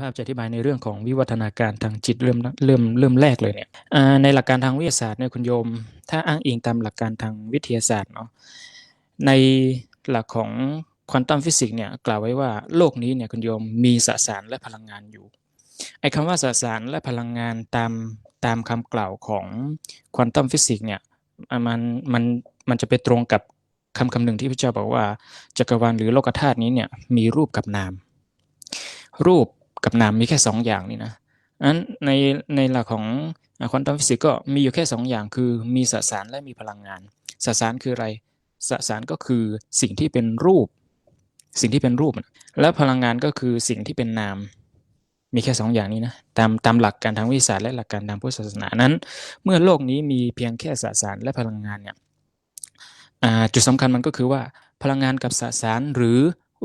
ภาพจะอธิบายในเรื่องของวิวัฒนาการทางจิตเริ่มเริ่มเริ่มแรกเลยเนี่ยในหลักการทางวิทยาศาสตร์เนี่ยคุณโยม ถ้าอ้างอิงตามหลักการทางวิทยาศาสตร์เนาะในหลักของควอนตัมฟิสิกส์เนี่ยกล่าวไว้ว่าโลกนี้เนี่ยคุณโยมมีสสารและพลังงานอยู่ไอ้คำว่าสสารและพลังงานตามตามคำกล่าวของควอนตัมฟิสิกส์เนี่ยมันมันมันจะไปตรงกับคำคำหนึ่งที่พระเจ้าบอกว่าจักรวาลหรือโลกธาตุนี้เนี่ยมีรูปกับนาม รูป กับนามมีแค่สองอย่างนี่นะนั้นในในหลักของควอนตัมฟิสิกส์ก็มีอยู่แค่สองอย่าง คือมีสสารและมีพลังงาน สสารคืออะไร สสารก็คือสิ่งที่เป็นรูป สิ่งที่เป็นรูป และพลังงานก็คือสิ่งที่เป็นนาม มีแค่สองอย่างนี้นะตามตามหลักการทางวิทยาศาสตร์และหลักการทางพุทธศาสนานั้น เมื่อโลกนี้มีเพียงแค่สสารและพลังงานเนี่ยจุดสำคัญมันก็คือว่าพลังงานกับสสารหรือ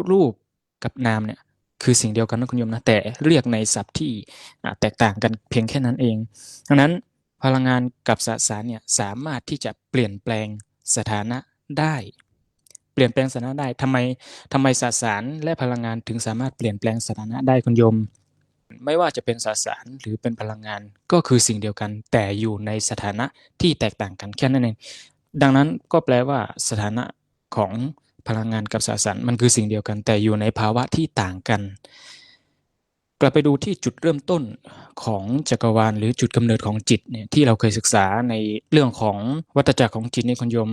รูปกับนามเนี่ย คือสิ่งเดียวกันนะคุณโยมนะแต่เรียกในศัพท์ที่แตกต่างกันเพียงแค่นั้นเอง ดังนั้นพลังงานกับสสารเนี่ยสามารถที่จะเปลี่ยนแปลงสถานะได้ เปลี่ยนแปลงสถานะได้ทำไมทำไมสสารและพลังงานถึงสามารถเปลี่ยนแปลงสถานะได้คุณโยม ไม่ว่าจะเป็นสสารหรือเป็นพลังงานก็คือสิ่งเดียวกัน แต่อยู่ในสถานะที่แตกต่างกันแค่นั้นเองดังนั้นก็แปลว่าสถานะของ พลังงานกับสสารมันคือสิ่งเดียวกัน แต่อยู่ในภาวะที่ต่างกัน กลับไปดูที่จุดเริ่มต้นของจักรวาลหรือจุดกำเนิดของจิตเนี่ยที่เราเคยศึกษาในเรื่องของวัฏจักรของจิตในคุณโยม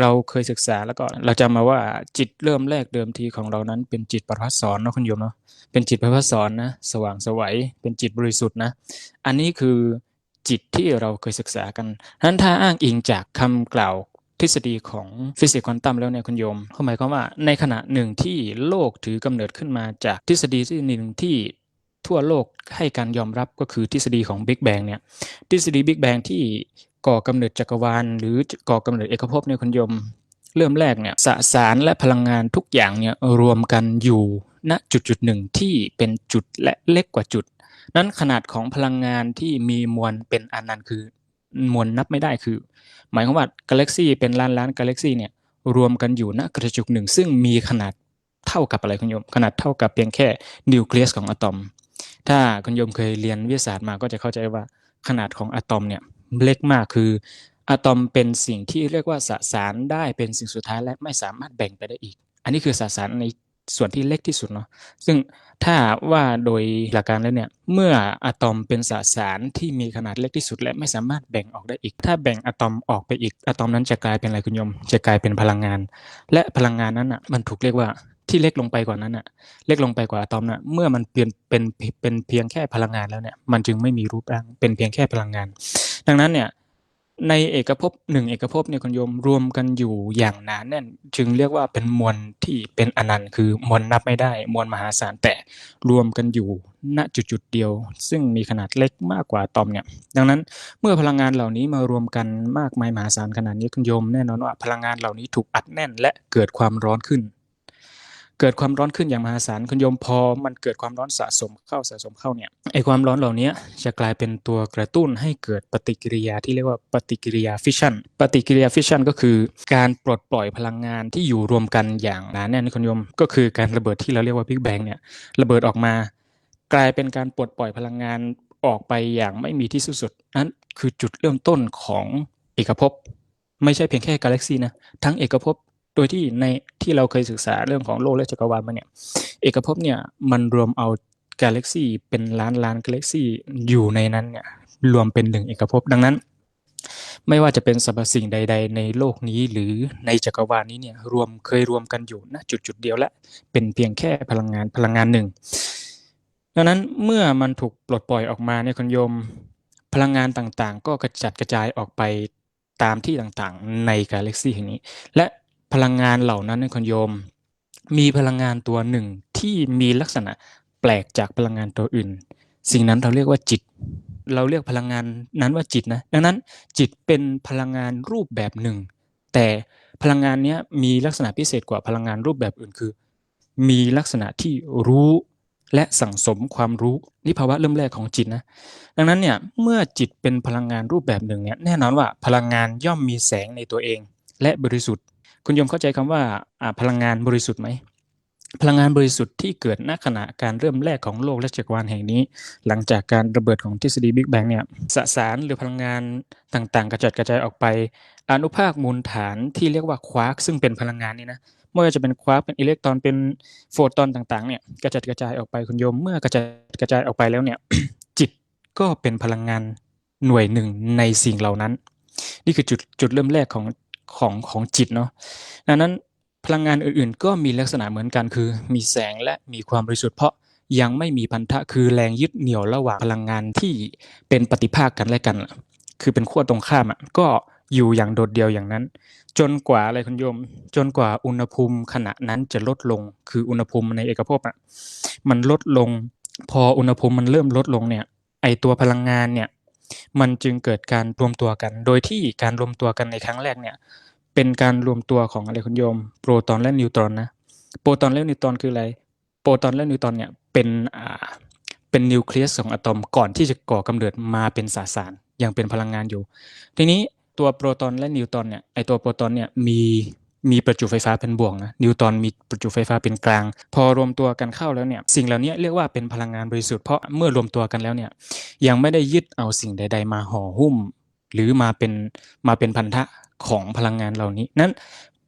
เราเคยศึกษาแล้วก็เราจำมาว่าจิตเริ่มแรกเดิมทีของเรานั้น เป็นจิตประพัสสอนนะคุณโยมเนาะเป็นจิตประพัสสอนนะสว่างสวัยเป็นจิตบริสุทธิ์นะอันนี้คือจิตที่เราเคยศึกษากันนั้นถ้าอ้างอิงจากคำกล่าว ทฤษฎีของฟิสิกส์ควอนตัมแล้วเนี่ยคุณโยมเขาหมายความว่าในขณะหนึ่งที่โลกถือกำเนิดขึ้นมาจากทฤษฎีที่หนึ่งที่ทั่วโลกให้การยอมรับก็คือทฤษฎีของบิ๊กแบงเนี่ยทฤษฎีบิ๊กแบงที่ก่อกำเนิดจักรวาล หรือก่อกำเนิดเอกภพเนี่ยคุณโยม เริ่มแรกเนี่ยสสารและพลังงานทุกอย่างเนี่ยรวมกันอยู่ณจุดจุดหนึ่งที่เป็นจุดและเล็กกว่าจุด นั้นขนาดของพลังงานที่มีมวลเป็นอนันต์คือ มวลนับไม่ได้คือ หมายความว่ากาแล็กซี่เป็นล้านล้านกาแล็กซี่เนี่ยรวมกันอยู่ณกระจุกหนึ่ง ซึ่งมีขนาดเท่ากับอะไรคุณโยม ขนาดเท่ากับเพียงแค่นิวเคลียสของอะตอม ถ้าคุณโยมเคยเรียนวิทยาศาสตร์มาก็จะเข้าใจว่าขนาดของอะตอมเนี่ยเล็กมากคืออะตอมเป็นสิ่งที่เรียกว่าสสารได้เป็นสิ่งสุดท้ายและไม่สามารถแบ่งไปได้อีก อันนี้คือสสารใน ส่วนที่เล็กที่สุดเนาะซึ่งถ้าว่าโดยหลักการแล้วเนี่ยเมื่ออะตอมเป็นสสารที่มีขนาดเล็กที่สุด และไม่สามารถแบ่งออกได้อีก ถ้าแบ่งอะตอมออกไปอีกอะตอมนั้นจะกลายเป็นอะไรคุณโยม จะกลายเป็นพลังงาน และพลังงานนั้นอะมันถูกเรียกว่าที่เล็กลงไปกว่านั้นอะ เล็กลงไปกว่าอะตอมน่ะ เมื่อมันเปลี่ยนเป็นเป็นเพียงแค่พลังงานแล้วเนี่ย มันจึงไม่มีรูปร่าง เป็นเพียงแค่พลังงาน ดังนั้นเนี่ย ในเอกภพหนึ่งเอกภพเนี่ยคุณโยมรวมกันอยู่อย่างหนาแน่น จึงเรียกว่าเป็นมวลที่เป็นอนันต์คือมวลนับไม่ได้ มวลมหาศาลแต่รวมกันอยู่ณจุดจุดเดียว ซึ่งมีขนาดเล็กมากกว่าตอมเนี่ยดังนั้นเมื่อพลังงานเหล่านี้มารวมกันมากมายมหาศาลขนาดนี้คุณโยมแน่นอนว่าพลังงานเหล่านี้ถูกอัดแน่นและเกิดความร้อนขึ้น เกิดความร้อนขึ้นอย่างมหาศาลคุณโยมพอมันเกิดความร้อนสะสมเข้าสะสมเข้าเนี่ยไอความร้อนเหล่านี้จะกลายเป็นตัวกระตุ้นให้เกิดปฏิกิริยาที่เรียกว่าปฏิกิริยาฟิชชันปฏิกิริยาฟิชชันก็คือ การปลดปล่อยพลังงานที่อยู่รวมกันอย่างหนาแน่นคุณโยมก็คือการระเบิดที่เราเรียกว่าบิ๊กแบงเนี่ยระเบิดออกมา กลายเป็นการปลดปล่อยพลังงานออกไปอย่างไม่มีที่สุดนั้นคือจุดเริ่มต้นของเอกภพไม่ใช่เพียงแค่กาแล็กซีนะทั้งเอกภพ โดยที่ในที่เราเคยศึกษาเรื่องของโลกและจักรวาลมาเนี่ย เอกภพเนี่ยมันรวมเอากาแล็กซีเป็นล้านล้านกาแล็กซีอยู่ในนั้นเนี่ยรวมเป็นหนึ่งเอกภพดังนั้น ไม่ว่าจะเป็นสรรพสิ่งใด ๆ ในโลกนี้หรือในจักรวาลนี้เนี่ยรวมเคยรวมกันอยู่นะจุดจุดเดียวและ เป็นเพียงแค่พลังงานพลังงานหนึ่งดังนั้นเมื่อมันถูกปลดปล่อยออกมาเนี่ยคุณโยมพลังงานต่างๆ ก็กระจัดกระจายออกไปตามที่ต่างๆ ในกาแล็กซีแห่งนี้ และ พลังงานเหล่านั้นในคุณโยม มีพลังงานตัวหนึ่งที่มีลักษณะแปลกจากพลังงานตัวอื่น สิ่งนั้นเราเรียกว่าจิต เราเรียกพลังงานนั้นว่าจิตนะ ดังนั้นจิตเป็นพลังงานรูปแบบหนึ่ง แต่พลังงานนี้มีลักษณะพิเศษกว่าพลังงานรูปแบบอื่นคือ มีลักษณะที่รู้และสั่งสมความรู้นี่ภาวะเริ่มแรกของจิตนะ ดังนั้นเนี่ยเมื่อจิตเป็นพลังงานรูปแบบหนึ่งเนี่ยแน่นอนว่าพลังงานย่อมมีแสงในตัวเอง และบริสุทธิ์ คุณโยมเข้าใจคำว่าพลังงานบริสุทธิ์ไหมพลังงานบริสุทธิ์ที่เกิดณขณะการเริ่มแรกของโลกและจักรวาลแห่งนี้ หลังจากการระเบิดของทฤษฎีบิ๊กแบงเนี่ยสสารหรือพลังงานต่างๆ กระจัดกระจายออกไป อนุภาคมูลฐานที่เรียกว่าควาร์กซึ่งเป็นพลังงานนี่นะไม่ว่าจะเป็นควาร์กเป็นอิเล็กตรอนเป็นโฟตอนต่างๆเนี่ยกระจัดกระจายออกไปคุณโยมเมื่อกระจัดกระจายออกไปแล้วเนี่ยจิตก็เป็นพลังงานหน่วยหนึ่งในสิ่งเหล่านั้น นี่คือจุดจุดเริ่มแรกของ ของของจิตเนาะดังนั้นพลังงานอื่นๆ ก็มีลักษณะเหมือนกันคือ มีแสงและมีความบริสุทธิ์เพราะยังไม่มีพันธะคือแรงยึดเหนี่ยวระหว่างพลังงานที่เป็นปฏิภาคกันและกัน คือเป็นขั้วตรงข้ามอะก็อยู่อย่างโดดเดี่ยวอย่างนั้น จนกว่าอะไรคุณโยม จนกว่าอุณหภูมิขณะนั้นจะลดลง คืออุณหภูมิในเอกภพอะมันลดลง พออุณหภูมิมันเริ่มลดลงเนี่ย ไอตัวพลังงานเนี่ย มันจึงเกิดการรวมตัวกัน โดยที่การรวมตัวกันในครั้งแรกเนี่ยเป็นการรวมตัวของอะไรคุณโยม โปรตอนและนิวตรอนนะโปรตอนและนิวตรอนคืออะไร โปรตอนและนิวตรอนเนี่ยเป็นอ่าเป็นนิวเคลียสของอะตอมก่อนที่จะก่อกำเนิดมาเป็นสสารยังเป็นพลังงานอยู่ ทีนี้ตัวโปรตอนและนิวตรอนเนี่ยไอตัวโปรตอนเนี่ยมี มีประจุไฟฟ้าเป็นบวกนะนิวตอนมีประจุไฟฟ้าเป็นกลาง พอรวมตัวกันเข้าแล้วเนี่ยสิ่งเหล่านี้เรียกว่าเป็นพลังงานบริสุทธิ์เพราะเมื่อรวมตัวกันแล้วเนี่ยยังไม่ได้ยึดเอาสิ่งใด ๆ มาห่อหุ้ม หรือมาเป็นมาเป็นพันธะของพลังงานเหล่านี้นั้น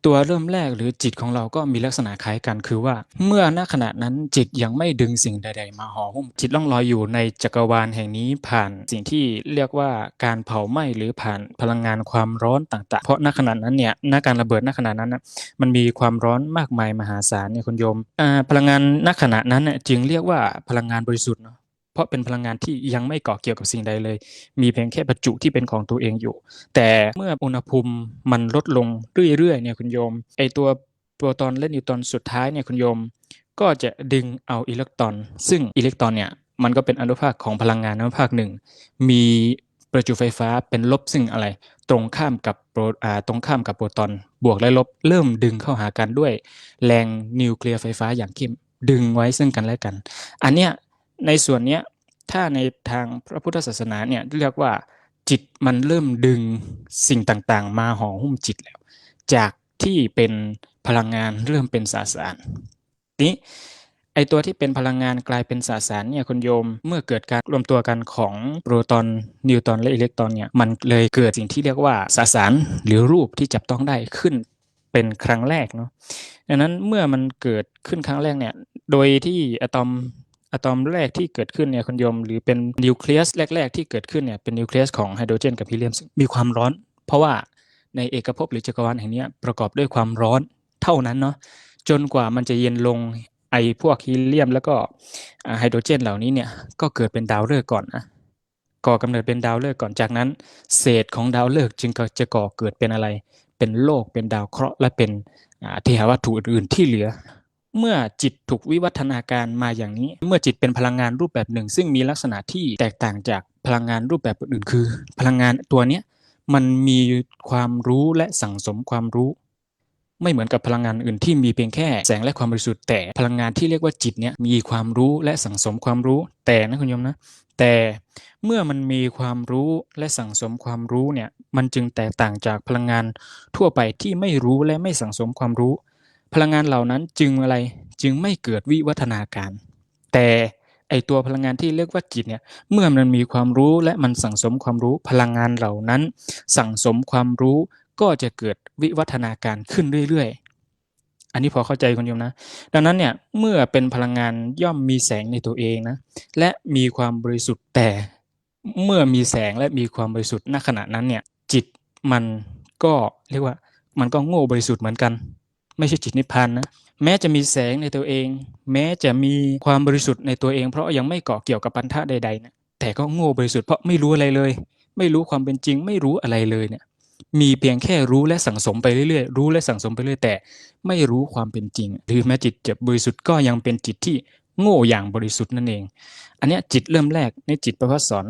ตัวเริ่มแรกหรือจิตของเราก็มีลักษณะคล้ายกันคือว่า เมื่อณขณะนั้นจิตยังไม่ดึงสิ่งใด ๆ มาห่อหุ้มจิตล่องลอยอยู่ในจักรวาลแห่งนี้ผ่านสิ่งที่เรียกว่าการเผาไหม้หรือผ่านพลังงานความร้อนต่าง ๆ เพราะณขณะนั้นเนี่ยณการระเบิดณขณะนั้นมันมีความร้อนมากมายมหาศาลเนี่ยคุณโยมพลังงานณขณะนั้นเนี่ยจึงเรียกว่าพลังงานบริสุทธิ์เนาะ ราะเป็นพลังงานที่ยังไม่ก่อเกี่ยวกับสิ่งใดเลย มีเพียงแค่ประจุที่เป็นของตัวเองอยู่ แต่เมื่ออุณหภูมิมันลดลงเรื่อยๆเนี่ยคุณโยมไอตัวโปรตอนและนิวตรอนสุดท้ายเนี่ยคุณโยม ก็จะดึงเอาอิเล็กตรอน ซึ่งอิเล็กตรอนเนี่ยมันก็เป็นอนุภาคของพลังงานอนุภาคหนึ่ง มีประจุไฟฟ้าเป็นลบซึ่งอะไร ตรงข้ามกับโปรตรงข้ามกับโปรตอน บวกและลบเริ่มดึงเข้าหากันด้วย แรงนิวเคลียร์ไฟฟ้าอย่างเข้มดึงไว้ซึ่งกันและกัน อันเนี้ย ในส่วนนี้ถ้าในทางพระพุทธศาสนาเนี่ยเรียกว่าจิตมันเริ่มดึงสิ่งต่างๆ มาห่อหุ้มจิตแล้ว จากที่เป็นพลังงานเริ่มเป็นสสารนี้ไอตัวที่เป็นพลังงานกลายเป็นสสารเนี่ยคุณโยมเมื่อเกิดการรวมตัวกันของโปรตอนนิวตอนและอิเล็กตรอนเนี่ยมันเลยเกิดสิ่งที่เรียกว่าสสารหรือรูปที่จับต้องได้ขึ้นเป็นครั้งแรกเนาะดังนั้นเมื่อมันเกิดขึ้นครั้งแรกเนี่ยโดยที่อะตอม อะตอมแรกที่เกิดขึ้นเนี่ยคุณโยม หรือเป็นนิวเคลียสแรก ๆ ที่เกิดขึ้นเนี่ยเป็นนิวเคลียสของไฮโดรเจนกับฮีเลียมมีความร้อน เพราะว่าในเอกภพหรือจักรวาลแห่งนี้ประกอบด้วยความร้อนเท่านั้นเนาะจนกว่ามันจะเย็นลงไอพวกฮีเลียม แล้วก็ไฮโดรเจนเหล่านี้เนี่ยก็เกิดเป็นดาวฤกษ์ก่อนนะก่อกำเนิดเป็นดาวฤกษ์ก่อนจากนั้น เศษของดาวฤกษ์จึงก็จะก่อเกิดเป็นอะไร เป็นโลกเป็นดาวเคราะห์และเป็นอ่าเทหวัตถุอื่นๆที่เหลือ เมื่อจิตถูกวิวัฒนาการมาอย่างนี้ เมื่อจิตเป็นพลังงานรูปแบบหนึ่ง ซึ่งมีลักษณะที่แตกต่างจากพลังงานรูปแบบอื่นคือ พลังงานตัวเนี้ยมันมีความรู้และสั่งสมความรู้ ไม่เหมือนกับพลังงานอื่นที่มีเพียงแค่แสงและความบริสุทธิ์แต่พลังงานที่เรียกว่าจิตเนี่ยมีความรู้และสั่งสมความรู้ แต่นะคุณโยมนะ แต่เมื่อมันมีความรู้และสั่งสมความรู้เนี่ยมันจึงแตกต่างจากพลังงานทั่วไปที่ไม่รู้และไม่สั่งสมความรู้ พลังงานเหล่านั้นจึงอะไรจึงไม่เกิดวิวัฒนาการ แต่ไอตัวพลังงานที่เรียกว่าจิตเนี่ยเมื่อมันมีความรู้และมันสั่งสมความรู้พลังงานเหล่านั้น สั่งสมความรู้ก็จะเกิดวิวัฒนาการขึ้นเรื่อยๆ อันนี้พอเข้าใจคุณโยมนะ ดังนั้นเนี่ยเมื่อเป็นพลังงานย่อมมีแสงในตัวเองนะและมีความบริสุทธิ์แต่เมื่อมีแสงและมีความบริสุทธิ์ณขณะนั้นเนี่ยจิตมันก็เรียกว่ามันก็โง่บริสุทธิ์เหมือนกัน ไม่ใช่จิตนิพพานนะแม้จะมีแสงในตัวเอง แม้จะมีความบริสุทธิ์ในตัวเอง เพราะยังไม่เกาะเกี่ยวกับปัญหาใดๆนะแต่ก็โง่บริสุทธิ์เพราะไม่รู้อะไรเลย ไม่รู้ความเป็นจริง ไม่รู้อะไรเลยเนี่ยมีเพียงแค่รู้และสั่งสมไปเรื่อยๆ รู้และสั่งสมไปเรื่อยแต่ ไม่รู้ความเป็นจริง หรือแม้จิตจะบริสุทธิ์ก็ยังเป็นจิตที่โง่อย่างบริสุทธิ์นั่นเอง อันนี้จิตเริ่มแรกในจิตประพัสสอน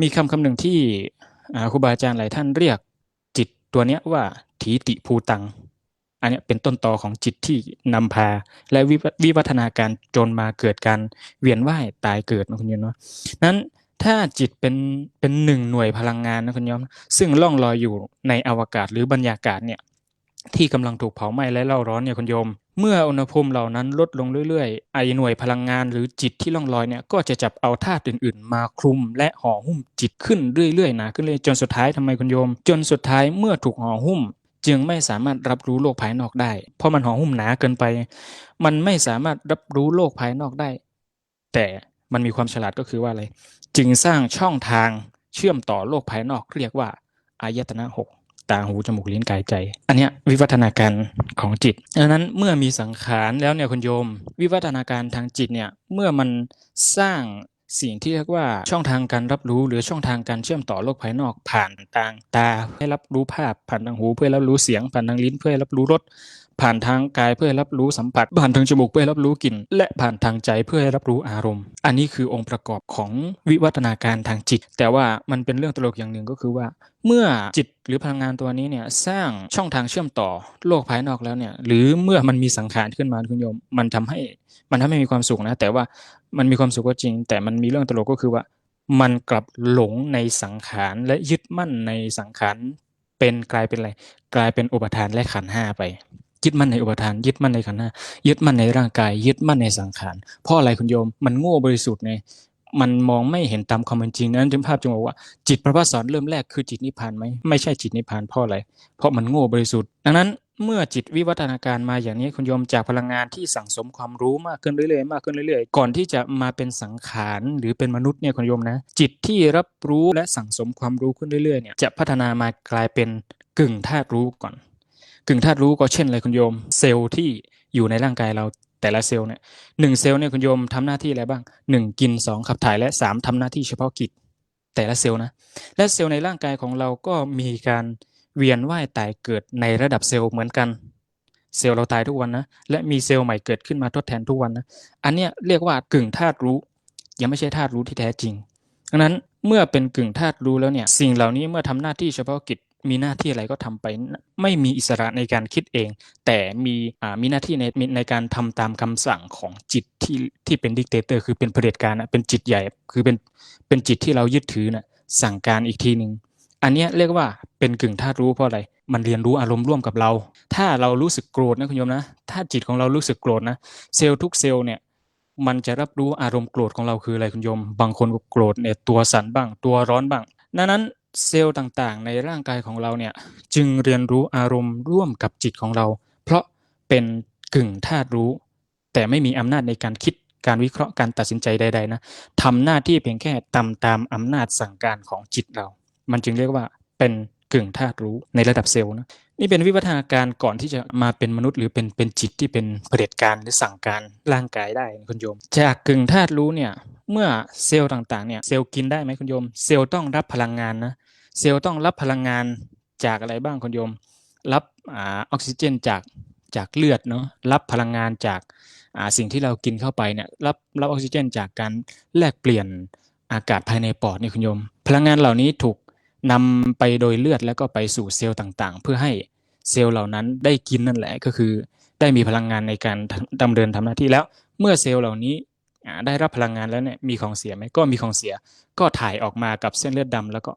มีคำคำหนึ่งที่ครูบาอาจารย์หลายท่านเรียก จิตตัวเนี้ยว่าถีติภูตัง อันนี้เป็นต้นตอของจิตที่นำพา และวิวัวิวัฒนาการจนมาเกิดการเวียนว่ายตายเกิดนะคุณโยมเนาะนั้นถ้าจิตเป็นเป็นหนึ่งหน่วยพลังงานนะคุณโยมซึ่งล่องลอยอยู่ในอวกาศหรือบรรยากาศเนี่ยที่กำลังถูกเผาไหม้และเล่าร้อนเนี่ยคุณโยม เมื่ออุณหภูมิเหล่านั้นลดลงเรื่อยๆ ไอหน่วยพลังงานหรือจิตที่ล่องลอยเนี่ยก็จะจับเอาธาตุอื่นๆ มาคลุมและห่อหุ้มจิตขึ้นเรื่อยๆหนาขึ้นเลยจนสุดท้ายทำไมคุณโยม จนสุดท้ายเมื่อถูกห่อหุ้ม จึงไม่สามารถรับรู้โลกภายนอกได้ เพราะมันห่อหุ้มหนาเกินไป มันไม่สามารถรับรู้โลกภายนอกได้ แต่มันมีความฉลาดก็คือว่าอะไร จึงสร้างช่องทางเชื่อมต่อโลกภายนอกเรียกว่าอายตนะหกตาหูจมูกลิ้นกายใจ อันเนี้ยวิวัฒนาการของจิตดังนั้นเมื่อมีสังขารแล้วเนี่ยคุณโยม วิวัฒนาการทางจิตเนี่ยเมื่อมันสร้าง สิ่งที่เรียกว่าช่องทางการรับรู้หรือช่องทางการเชื่อมต่อโลกภายนอกผ่านทางตา ให้รับรู้ภาพผ่านทางหู เพื่อรับรู้เสียงผ่านทางลิ้น เพื่อรับรู้รส ผ่านทางกายเพื่อรับรู้สัมผัส ผ่านทางจมูกเพื่อรับรู้กลิ่น และผ่านทางใจเพื่อรับรู้อารมณ์ อันนี้คือองค์ประกอบของวิวัฒนาการทางจิต แต่ว่ามันเป็นเรื่องตลกอย่างหนึ่งก็คือว่า เมื่อจิตหรือพลังงานตัวนี้เนี่ยสร้างช่องทางเชื่อมต่อโลกภายนอกแล้วเนี่ยหรือเมื่อมันมีสังขารขึ้นมาคุณโยม มันทำให้มันทำให้มีความสุขนะ แต่ว่ามันมีความสุขก็จริง แต่มันมีเรื่องตลกก็คือว่า มันกลับหลงในสังขารและยึดมั่นในสังขารเป็นกลายเป็นอะไรกลายเป็นอุปทานและขันห้าไป ยึดมั่นในอุปทาน ยึดมั่นในขันธ์ห้ายึดมั่นในร่างกาย ยึดมั่นในสังขารเพราะอะไรคุณโยม มันโง่บริสุทธิ์ไงมันมองไม่เห็นตามความเป็นจริงนั้นจึงภาพจึงบอกว่าจิตพระพัฒสอนเริ่มแรกคือจิตนิพพานไหมไม่ใช่จิตนิพพานเพราะอะไรเพราะมันโง่บริสุทธิ์ดังนั้นเมื่อจิตวิวัฒนาการมาอย่างนี้คุณโยมจากพลังงานที่สั่งสมความรู้มากขึ้นเรื่อยๆมากขึ้นเรื่อยๆ ก่อนที่จะมาเป็นสังขารหรือเป็นมนุษย์เนี่ยคุณโยมนะ จิตที่รับรู้และสั่งสมความรู้ขึ้นเรื่อยๆเนี่ยจะพัฒนามากลายเป็นกึ่งธาตุรู้ก่อน กึ่งธาตุรู้ก็เช่นอะไรคุณโยม เซลล์ที่อยู่ในร่างกายเราแต่ละเซลล์เนี่ยหนึ่งเซลล์เนี่ยคุณโยมทำหน้าที่อะไรบ้างหนึ่งกินสองขับถ่ายและสามทำหน้าที่เฉพาะกิจแต่ละเซลล์นะและเซลล์ในร่างกายของเราก็มีการเวียนว่ายตายเกิดในระดับเซลล์เหมือนกัน เซลล์เราตายทุกวันนะและมีเซลล์ใหม่เกิดขึ้นมาทดแทนทุกวันนะอันเนี้ยเรียกว่ากึ่งธาตุรู้ ยังไม่ใช่ธาตุรู้ที่แท้จริงดังนั้นเมื่อเป็นกึ่งธาตุรู้แล้วเนี่ยสิ่งเหล่านี้เมื่อทำหน้าที่เฉพาะกิจ มีหน้าที่อะไรก็ทำไป ไม่มีอิสระในการคิดเอง แต่มีอ่ามีหน้าที่ในในการทำตามคำสั่งของจิตที่ที่เป็นดิกเตเตอร์คือเป็นเผด็จการนะเป็นจิตใหญ่คือเป็นเป็นจิตที่เรายึดถือนะสั่งการอีกทีหนึ่งอันเนี้ยเรียกว่าเป็นกึ่งธาตุรู้เพราะอะไร มันเรียนรู้อารมณ์ร่วมกับเรา ถ้าเรารู้สึกโกรธนะคุณโยมนะ ถ้าจิตของเรารู้สึกโกรธนะ เซลล์ทุกเซลล์เนี่ย มันจะรับรู้อารมณ์โกรธของเราคืออะไรคุณโยม บางคนโกรธเนี่ยตัวสั่นบ้าง ตัวร้อนบ้าง ดังนั้น เซลล์ต่างๆ ในร่างกายของเราเนี่ยจึงเรียนรู้อารมณ์ร่วมกับจิตของเรา เพราะเป็นกึ่งธาตุรู้ แต่ไม่มีอำนาจในการคิดการวิเคราะห์การตัดสินใจใดๆนะทำหน้าที่เพียงแค่ตามตามอำนาจสั่งการของจิตเรา มันจึงเรียกว่าเป็นกึ่งธาตุรู้ในระดับเซลล์นะนี่เป็นวิวัฒนาการก่อนที่จะมาเป็นมนุษย์ หรือเป็นเป็นจิตที่เป็นเผด็จการหรือสั่งการร่างกายได้คุณโยม จากกึ่งธาตุรู้เนี่ยเมื่อเซลล์ต่างๆเนี่ยเซลล์กินได้ไหมคุณโยม เซลล์ต้องรับพลังงานนะ เซลล์ต้องรับพลังงานจากอะไรบ้างคุณโยม รับออกซิเจนจากจากเลือดเนาะรับพลังงานจากสิ่งที่เรากินเข้าไปเนี่ยรับรับออกซิเจนจากการแลกเปลี่ยนอากาศภายในปอดนี่คุณโยม พลังงานเหล่านี้ถูกนำไปโดยเลือดแล้วก็ไปสู่เซลล์ต่างๆ เพื่อให้เซลล์เหล่านั้นได้กินนั่นแหละก็คือ ได้มีพลังงานในการดำเนินทำหน้าที่แล้ว เมื่อเซลล์เหล่านี้ได้รับพลังงานแล้วเนี่ยมีของเสียไหมก็มีของเสียก็ถ่ายออกมากับเส้นเลือดดำแล้วก็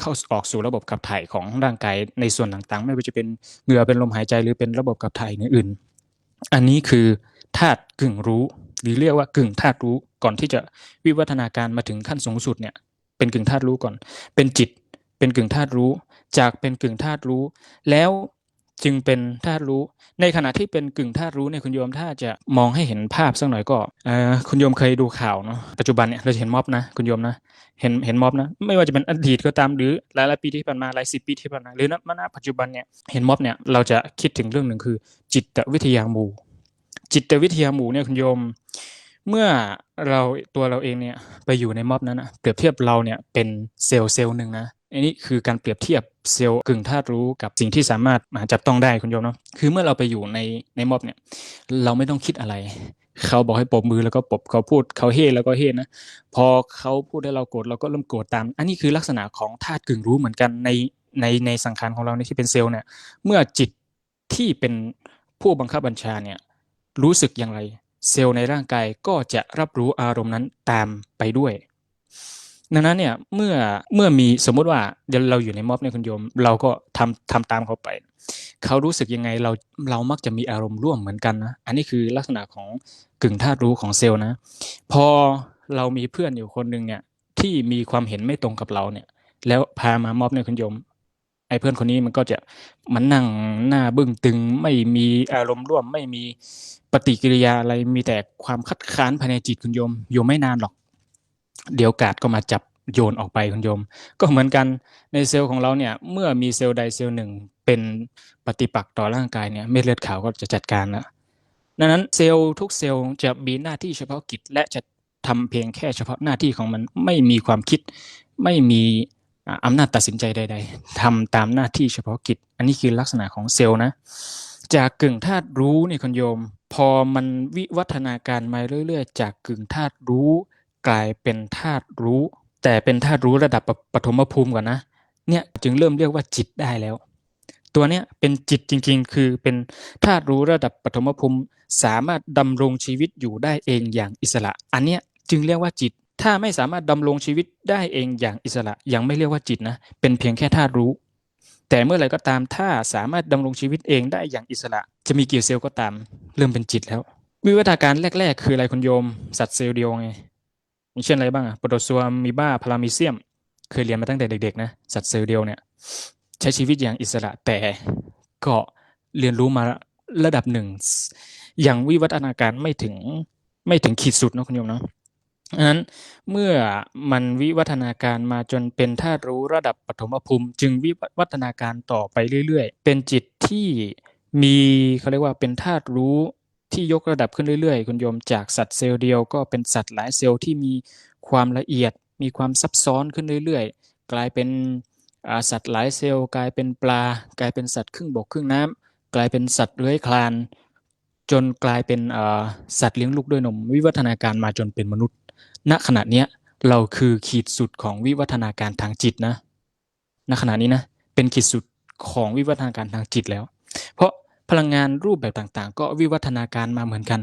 เข้าออกสู่ระบบขับถ่ายของร่างกายในส่วนต่างๆ ไม่ว่าจะเป็นเหงื่อเป็นลมหายใจหรือเป็นระบบขับถ่ายอื่นๆ อันนี้คือธาตุกึ่งรู้ หรือเรียกว่ากึ่งธาตุรู้ก่อนที่จะวิวัฒนาการมาถึงขั้นสูงสุดเนี่ยเป็นกึ่งธาตุรู้ก่อน เป็นจิต เป็นกึ่งธาตุรู้ จากเป็นกึ่งธาตุรู้ แล้ว จึงเป็นธาตุรู้ ในขณะที่เป็นกึ่งธาตุรู้เนี่ยคุณโยมถ้าจะมองให้เห็นภาพสักหน่อยก็เออคุณโยมเคยดูข่าวเนาะปัจจุบันเนี่ยเราจะเห็นม็อบนะคุณโยมนะเห็นเห็นม็อบนะไม่ว่าจะเป็นอดีตก็ตามหรือหลายหลายปีที่ผ่านมาหลายสิบปีที่ผ่านมาหรือณณปัจจุบันเนี่ยเห็นม็อบเนี่ยเราจะคิดถึงเรื่องหนึ่งคือ จิตวิทยาหมู่ จิตวิทยาหมู่เนี่ยคุณโยม เมื่อเราตัวเราเองเนี่ยไปอยู่ในม็อบนั้นนะเปรียบเทียบเราเนี่ยเป็นเซลล์เซลล์หนึ่งนะ อันนี้คือการเปรียบเทียบเซลล์กึ่งธาตุรู้กับสิ่งที่สามารถจับต้องได้คุณโยมเนาะคือเมื่อเราไปอยู่ในในม็อบเนี่ย เราไม่ต้องคิดอะไร เขาบอกให้ปบมือแล้วก็ปบเขาพูดเขาเฮ่แล้วก็เฮ่นะพอเขาพูดให้เราโกรธเราก็เริ่มโกรธตาม อันนี้คือลักษณะของธาตุกึ่งรู้เหมือนกันในในในสังขารของเราในที่เป็นเซลล์เนี่ย เมื่อจิตที่เป็นผู้บังคับบัญชาเนี่ยรู้สึกอย่างไร เซลล์ในร่างกายก็จะรับรู้อารมณ์นั้นตามไปด้วย ดังนั้นเนี่ยเมื่อเมื่อมีสมมุติว่าเดี๋ยวเราอยู่ในม็อบเนี่ยคุณโยม เราก็ทำทำตามเขาไป เขารู้สึกยังไงเราเรามักจะมีอารมณ์ร่วมเหมือนกันนะอันนี้คือลักษณะของกึ่งธาตุรู้ของเซลล์นะ พอเรามีเพื่อนอยู่คนหนึ่งเนี่ยที่มีความเห็นไม่ตรงกับเราเนี่ย แล้วพามามอบเนี่ยคุณโยมไอ้เพื่อนคนนี้มันก็จะมันนั่งหน้าบึ้งตึงไม่มีอารมณ์ร่วมไม่มีปฏิกิริยาอะไรมีแต่ความคัดค้านภายในจิตคุณโยมอยู่ไม่นานหรอก เดี๋ยวกาดก็มาจับโยนออกไปคุณโยม ก็เหมือนกันในเซลล์ของเราเนี่ยเมื่อมีเซลล์ใดเซลล์หนึ่งเป็นปฏิปักษ์ต่อร่างกายเนี่ยเม็ดเลือดขาวก็จะจัดการแล้วดังนั้นเซลล์ทุกเซลล์จะมีหน้าที่เฉพาะกิจ และจะทำเพียงแค่เฉพาะหน้าที่ของมันไม่มีความคิด ไม่มีอำนาจตัดสินใจใด ๆทำตามหน้าที่เฉพาะกิจ อันนี้คือลักษณะของเซลล์นะ จากกึ่งธาตุรู้นี่คุณโยม พอมันวิวัฒนาการมาเรื่อย ๆ จากกึ่งธาตุรู้ กลายเป็นธาตุรู้ แต่เป็นธาตุรู้ระดับปฐมภูมิก่อนนะ เนี่ยจึงเริ่มเรียกว่าจิตได้แล้ว ตัวเนี้ยเป็นจิตจริงๆ คือเป็นธาตุรู้ระดับปฐมภูมิ สามารถดำรงชีวิตอยู่ได้เองอย่างอิสระ อันเนี้ยจึงเรียกว่าจิต ถ้าไม่สามารถดำรงชีวิตได้เองอย่างอิสระ ยังไม่เรียกว่าจิตนะ เป็นเพียงแค่ธาตุรู้ แต่เมื่อไหร่ก็ตามถ้าสามารถดำรงชีวิตเองได้อย่างอิสระ จะมีกี่เซลล์ก็ตาม เริ่มเป็นจิตแล้ว วิวัฒนาการแรก ๆ คืออะไรคุณโยม สัตว์เซลล์เดียวไง มีเช่นอะไรบ้างอะโปรโตซัวมีบ้าพารามิเซียม เคยเรียนมาตั้งแต่เด็กๆนะ สัตว์เซลล์เดียวเนี่ย ใช้ชีวิตอย่างอิสระแต่ก็เรียนรู้มาระดับหนึ่ง อยังวิวัฒนาการไม่ถึงไม่ถึงขีดสุดนะคุณโยมเนาะดังนั้นเมื่อมันวิวัฒนาการมาจนเป็นธาตุรู้ระดับปฐมภูมิ จึงวิวัฒนาการต่อไปเรื่อย ๆ เป็นจิตที่มีเขาเรียกว่าเป็นธาตุรู้ ที่ยกระดับขึ้นเรื่อยๆ คุณโยมจากสัตว์เซลล์เดียวก็เป็นสัตว์หลายเซลล์ที่มีความละเอียด มีความซับซ้อนขึ้นเรื่อยๆ กลายเป็นสัตว์หลายเซลล์กลายเป็นปลา กลายเป็นสัตว์ครึ่งบกครึ่งน้ำกลายเป็นสัตว์เลื้อยคลาน จนกลายเป็นสัตว์เลี้ยงลูกด้วยนม วิวัฒนาการมาจนเป็นมนุษย์ ณขณะนี้เราคือขีดสุดของวิวัฒนาการทางจิตนะณขณะนี้นะเป็นขีดสุดของวิวัฒนาการทางจิตแล้ว เพราะ พลังงานรูปแบบต่างๆ ก็วิวัฒนาการมาเหมือนกัน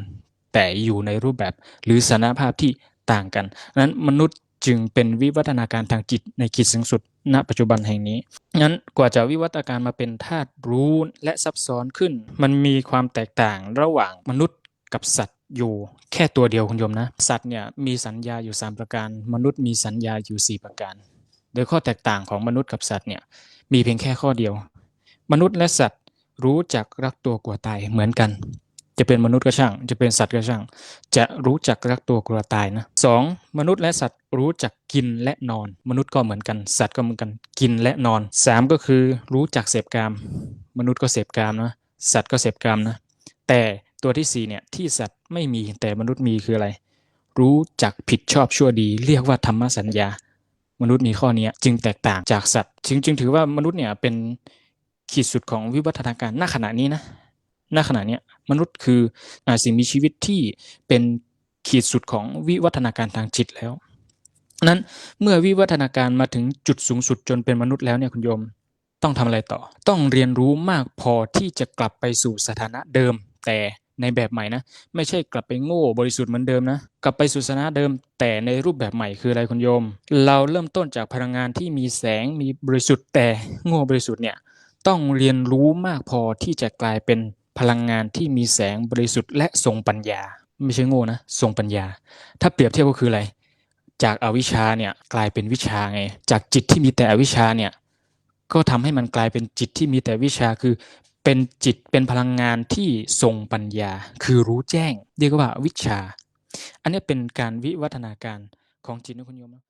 แต่อยู่ในรูปแบบหรือสานภาพที่ต่างกันนั้นมนุษย์จึงเป็นวิวัฒนาการทางจิตในขีดสูงสุด ณ ปัจจุบันแห่งนี้งั้นกว่าจะวิวัฒนาการมาเป็นธาตุรู้และซับซ้อนขึ้น มันมีความแตกต่างระหว่างมนุษย์กับสัตว์อยู่แค่ตัวเดียวคุณโยมนะ สัตว์เนี่ยมีสัญญาอยู่ 3 ประการ มนุษย์มีสัญญาอยู่ 4 ประการ โดยข้อแตกต่างของมนุษย์กับสัตว์เนี่ยมีเพียงแค่ข้อเดียว มนุษย์และสัตว์ รู้จักรักตัวกลัวตายเหมือนกัน จะเป็นมนุษย์ก็ช่าง จะเป็นสัตว์ก็ช่าง จะรู้จักรักตัวกลัวตายนะสองมนุษย์และสัตว์รู้จักกินและนอน มนุษย์ก็เหมือนกัน สัตว์ก็เหมือนกันกินและนอนสามก็คือรู้จักเสพกาม มนุษย์ก็เสพกามนะสัตว์ก็เสพกามนะแต่ตัวที่สี่เนี่ยที่สัตว์ไม่มีแต่มนุษย์มีคืออะไร รู้จักผิดชอบชั่วดี เรียกว่าธรรมสัญญา มนุษย์มีข้อนี้จึงแตกต่างจากสัตว์ จึงจึงถือว่ามนุษย์เนี่ยเป็น ขีดสุดของวิวัฒนาการณขณะนี้นะณขณะนี้มนุษย์คืออสิ่งมีชีวิตที่เป็นขีดสุดของวิวัฒนาการทางจิตแล้ว นั้นเมื่อวิวัฒนาการมาถึงจุดสูงสุดจนเป็นมนุษย์แล้วเนี่ยคุณโยม ต้องทำอะไรต่อ ต้องเรียนรู้มากพอที่จะกลับไปสู่สถานะเดิม แต่ในแบบใหม่นะ ไม่ใช่กลับไปโง่บริสุทธิ์เหมือนเดิมนะ กลับไปสู่สถานะเดิม แต่ในรูปแบบใหม่คืออะไรคุณโยม เราเริ่มต้นจากพลังงานที่มีแสงมีบริสุทธิ์แต่โง่บริสุทธิ์เนี่ย ต้องเรียนรู้มากพอที่จะกลายเป็นพลังงานที่มีแสงบริสุทธิ์และทรงปัญญา ไม่ใช่โง่นะทรงปัญญา ถ้าเปรียบเทียบก็คืออะไร จากอาวิชชาเนี่ยกลายเป็นวิชาไง จากจิตที่มีแต่อวิชชาเนี่ยก็ทำให้มันกลายเป็นจิตที่มีแต่วิชาคือเป็นจิตเป็นพลังงานที่ทรงปัญญา คือรู้แจ้ง เรียกว่าวิชา อันนี้เป็นการวิวัฒนาการของจิตนะคุณโยม